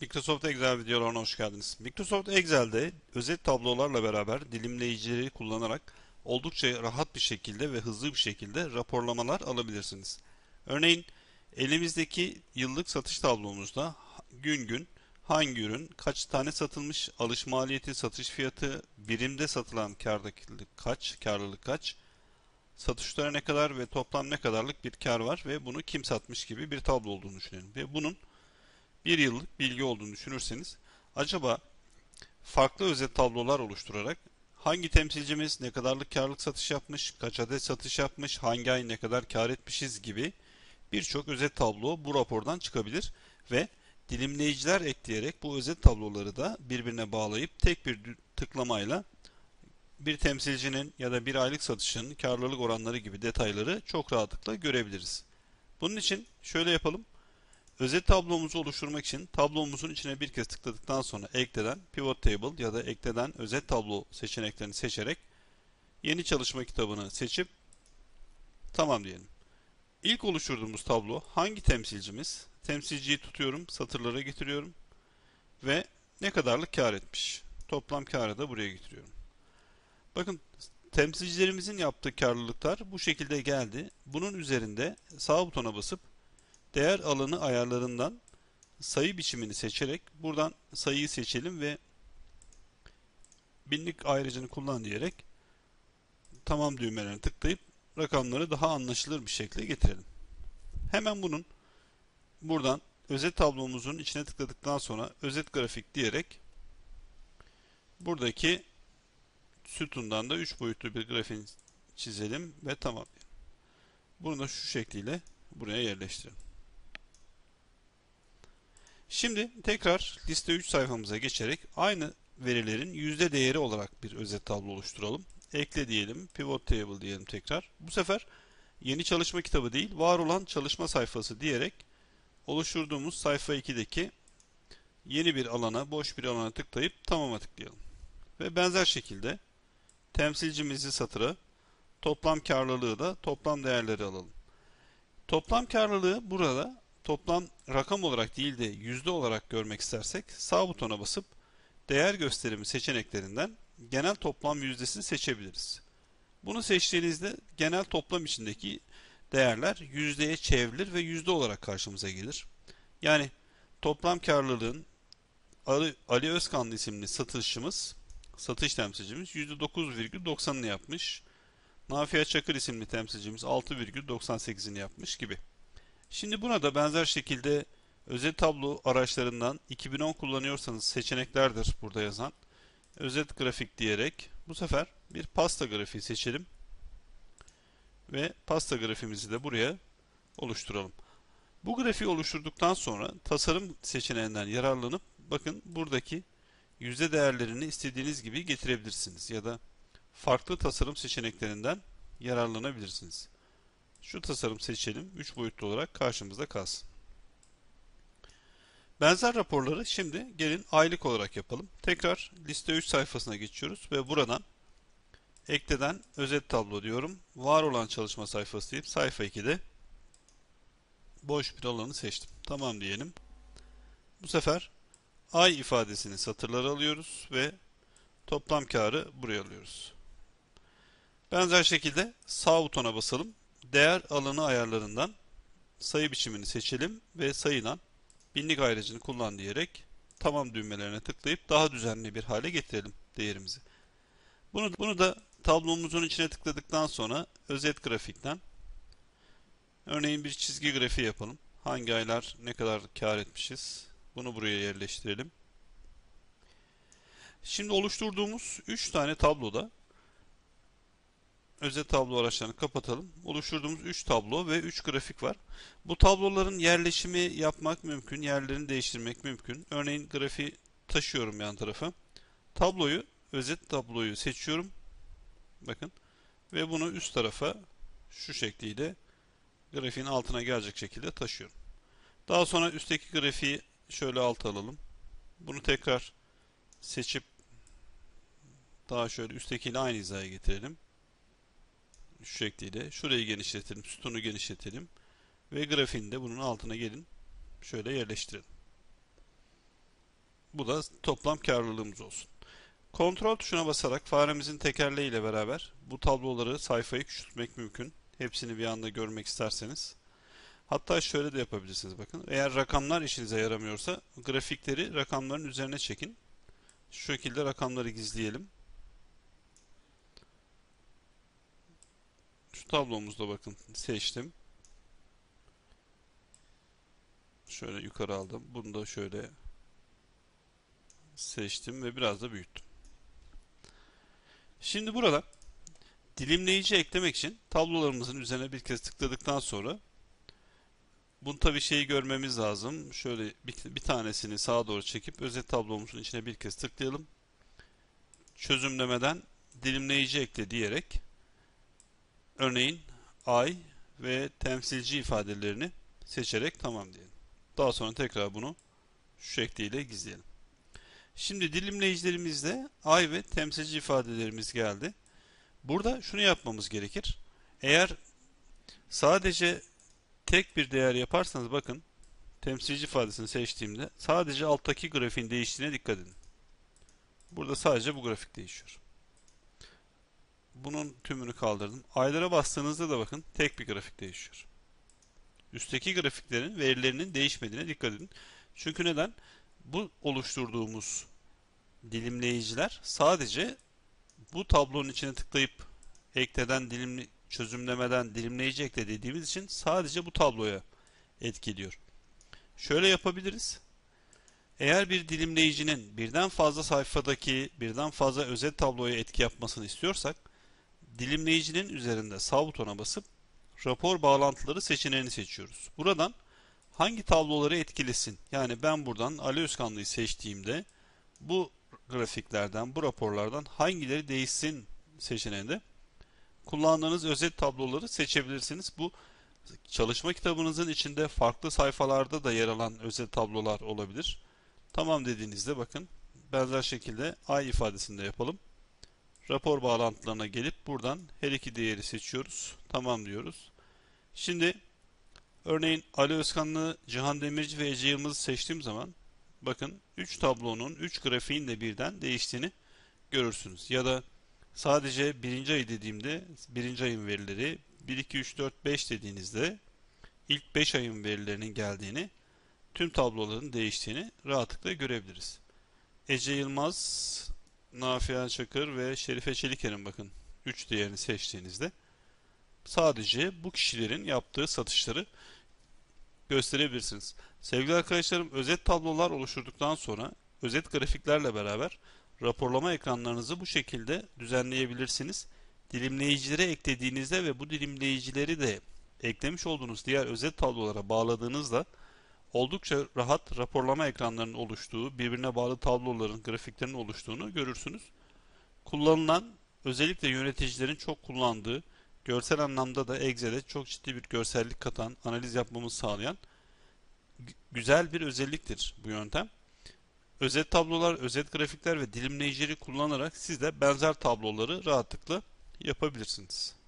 Microsoft Excel videolarına hoş geldiniz. Microsoft Excel'de özet tablolarla beraber dilimleyicileri kullanarak oldukça rahat bir şekilde ve hızlı bir şekilde raporlamalar alabilirsiniz. Örneğin elimizdeki yıllık satış tablomuzda gün gün hangi ürün, kaç tane satılmış, alış maliyeti, satış fiyatı, birimde satılan kardaki kaç, karlılık kaç, satışlara ne kadar ve toplam ne kadarlık bir kar var ve bunu kim satmış gibi bir tablo olduğunu düşünelim. Ve bunun bir yıllık bilgi olduğunu düşünürseniz acaba farklı özet tablolar oluşturarak hangi temsilcimiz ne kadarlık karlık satış yapmış, kaç adet satış yapmış, hangi ay ne kadar kar etmişiz gibi birçok özet tablo bu rapordan çıkabilir ve dilimleyiciler ekleyerek bu özet tabloları da birbirine bağlayıp tek bir tıklamayla bir temsilcinin ya da bir aylık satışın karlılık oranları gibi detayları çok rahatlıkla görebiliriz. Bunun için şöyle yapalım. Özet tablomuzu oluşturmak için tablomuzun içine bir kez tıkladıktan sonra ekleden pivot table ya da ekleden özet tablo seçeneklerini seçerek yeni çalışma kitabını seçip tamam diyelim. İlk oluşturduğumuz tablo hangi temsilcimiz? Temsilciyi tutuyorum, satırlara getiriyorum ve ne kadarlık kar etmiş. Toplam karı da buraya getiriyorum. Bakın temsilcilerimizin yaptığı karlılıklar bu şekilde geldi. Bunun üzerinde sağ butona basıp değer alanı ayarlarından sayı biçimini seçerek buradan sayıyı seçelim ve binlik ayrıcını kullan diyerek tamam düğmelerine tıklayıp rakamları daha anlaşılır bir şekilde getirelim. Hemen bunun buradan özet tablomuzun içine tıkladıktan sonra özet grafik diyerek buradaki sütundan da 3 boyutlu bir grafik çizelim ve tamam. Bunu da şu şekliyle buraya yerleştirelim. Şimdi tekrar liste 3 sayfamıza geçerek aynı verilerin yüzde değeri olarak bir özet tablo oluşturalım. Ekle diyelim, pivot table diyelim tekrar. Bu sefer yeni çalışma kitabı değil, var olan çalışma sayfası diyerek oluşturduğumuz sayfa 2'deki yeni bir alana, boş bir alana tıklayıp tamama tıklayalım. Ve benzer şekilde temsilcimizi satıra, toplam karlılığı da toplam değerleri alalım. Toplam karlılığı burada toplam rakam olarak değil de yüzde olarak görmek istersek sağ butona basıp değer gösterimi seçeneklerinden genel toplam yüzdesini seçebiliriz. Bunu seçtiğinizde genel toplam içindeki değerler yüzdeye çevrilir ve yüzde olarak karşımıza gelir. Yani toplam karlılığın Ali, Ali Özkanlı isimli satışımız, satış temsilcimiz %9,90'ını yapmış. Nafia Çakır isimli temsilcimiz 6,98'ini yapmış gibi. Şimdi buna da benzer şekilde özet tablo araçlarından 2010 kullanıyorsanız seçeneklerdir burada yazan. Özet grafik diyerek bu sefer bir pasta grafiği seçelim. Ve pasta grafimizi de buraya oluşturalım. Bu grafiği oluşturduktan sonra tasarım seçeneğinden yararlanıp bakın buradaki yüzde değerlerini istediğiniz gibi getirebilirsiniz ya da farklı tasarım seçeneklerinden yararlanabilirsiniz. Şu tasarım seçelim. 3 boyutlu olarak karşımızda kalsın. Benzer raporları şimdi gelin aylık olarak yapalım. Tekrar liste 3 sayfasına geçiyoruz ve buradan ekleden özet tablo diyorum. Var olan çalışma sayfası deyip sayfa 2'de boş bir alanı seçtim. Tamam diyelim. Bu sefer ay ifadesini satırlara alıyoruz ve toplam karı buraya alıyoruz. Benzer şekilde sağ butona basalım değer alanı ayarlarından sayı biçimini seçelim ve sayıdan binlik ayrıcını kullan diyerek tamam düğmelerine tıklayıp daha düzenli bir hale getirelim değerimizi. Bunu, bunu da tablomuzun içine tıkladıktan sonra özet grafikten örneğin bir çizgi grafiği yapalım. Hangi aylar ne kadar kar etmişiz? Bunu buraya yerleştirelim. Şimdi oluşturduğumuz 3 tane tabloda özet tablo araçlarını kapatalım. Oluşturduğumuz 3 tablo ve 3 grafik var. Bu tabloların yerleşimi yapmak mümkün. Yerlerini değiştirmek mümkün. Örneğin grafiği taşıyorum yan tarafa. Tabloyu, özet tabloyu seçiyorum. Bakın. Ve bunu üst tarafa şu şekliyle grafiğin altına gelecek şekilde taşıyorum. Daha sonra üstteki grafiği şöyle alt alalım. Bunu tekrar seçip daha şöyle üsttekiyle aynı hizaya getirelim şu şekliyle şurayı genişletelim, sütunu genişletelim ve grafiğini de bunun altına gelin şöyle yerleştirelim. Bu da toplam karlılığımız olsun. Kontrol tuşuna basarak faremizin tekerleğiyle beraber bu tabloları sayfayı küçültmek mümkün. Hepsini bir anda görmek isterseniz. Hatta şöyle de yapabilirsiniz bakın. Eğer rakamlar işinize yaramıyorsa grafikleri rakamların üzerine çekin. Şu şekilde rakamları gizleyelim. Tablomuzda bakın seçtim. Şöyle yukarı aldım. Bunu da şöyle seçtim ve biraz da büyüttüm. Şimdi burada dilimleyici eklemek için tablolarımızın üzerine bir kez tıkladıktan sonra bunu tabii şeyi görmemiz lazım. Şöyle bir, bir tanesini sağa doğru çekip özet tablomuzun içine bir kez tıklayalım. Çözümlemeden dilimleyici ekle diyerek örneğin ay ve temsilci ifadelerini seçerek tamam diyelim. Daha sonra tekrar bunu şu şekliyle gizleyelim. Şimdi dilimleyicilerimizde ay ve temsilci ifadelerimiz geldi. Burada şunu yapmamız gerekir. Eğer sadece tek bir değer yaparsanız bakın temsilci ifadesini seçtiğimde sadece alttaki grafiğin değiştiğine dikkat edin. Burada sadece bu grafik değişiyor. Bunun tümünü kaldırdım. Aylara bastığınızda da bakın tek bir grafik değişiyor. Üstteki grafiklerin verilerinin değişmediğine dikkat edin. Çünkü neden? Bu oluşturduğumuz dilimleyiciler sadece bu tablonun içine tıklayıp ekleden dilimli çözümlemeden dilimleyici ekle dediğimiz için sadece bu tabloya etkiliyor. Şöyle yapabiliriz. Eğer bir dilimleyicinin birden fazla sayfadaki birden fazla özet tabloya etki yapmasını istiyorsak dilimleyicinin üzerinde sağ butona basıp rapor bağlantıları seçeneğini seçiyoruz. Buradan hangi tabloları etkilesin? Yani ben buradan Ali Özkanlı'yı seçtiğimde bu grafiklerden, bu raporlardan hangileri değişsin seçeneğinde kullandığınız özet tabloları seçebilirsiniz. Bu çalışma kitabınızın içinde farklı sayfalarda da yer alan özet tablolar olabilir. Tamam dediğinizde bakın benzer şekilde ay ifadesinde yapalım. Rapor bağlantılarına gelip buradan her iki değeri seçiyoruz. Tamam diyoruz. Şimdi örneğin Ali Özkanlı, Cihan Demirci ve Ece Yılmaz'ı seçtiğim zaman bakın 3 tablonun 3 grafiğin de birden değiştiğini görürsünüz. Ya da sadece birinci ay dediğimde birinci ayın verileri 1, 2, 3, 4, 5 dediğinizde ilk 5 ayın verilerinin geldiğini tüm tabloların değiştiğini rahatlıkla görebiliriz. Ece Yılmaz, Nafia Çakır ve Şerife Çeliker'in bakın 3 değerini seçtiğinizde sadece bu kişilerin yaptığı satışları gösterebilirsiniz. Sevgili arkadaşlarım özet tablolar oluşturduktan sonra özet grafiklerle beraber raporlama ekranlarınızı bu şekilde düzenleyebilirsiniz. Dilimleyicilere eklediğinizde ve bu dilimleyicileri de eklemiş olduğunuz diğer özet tablolara bağladığınızda oldukça rahat raporlama ekranlarının oluştuğu, birbirine bağlı tabloların, grafiklerin oluştuğunu görürsünüz. Kullanılan, özellikle yöneticilerin çok kullandığı, görsel anlamda da Excel'e çok ciddi bir görsellik katan, analiz yapmamızı sağlayan güzel bir özelliktir bu yöntem. Özet tablolar, özet grafikler ve dilimleyicileri kullanarak siz de benzer tabloları rahatlıkla yapabilirsiniz.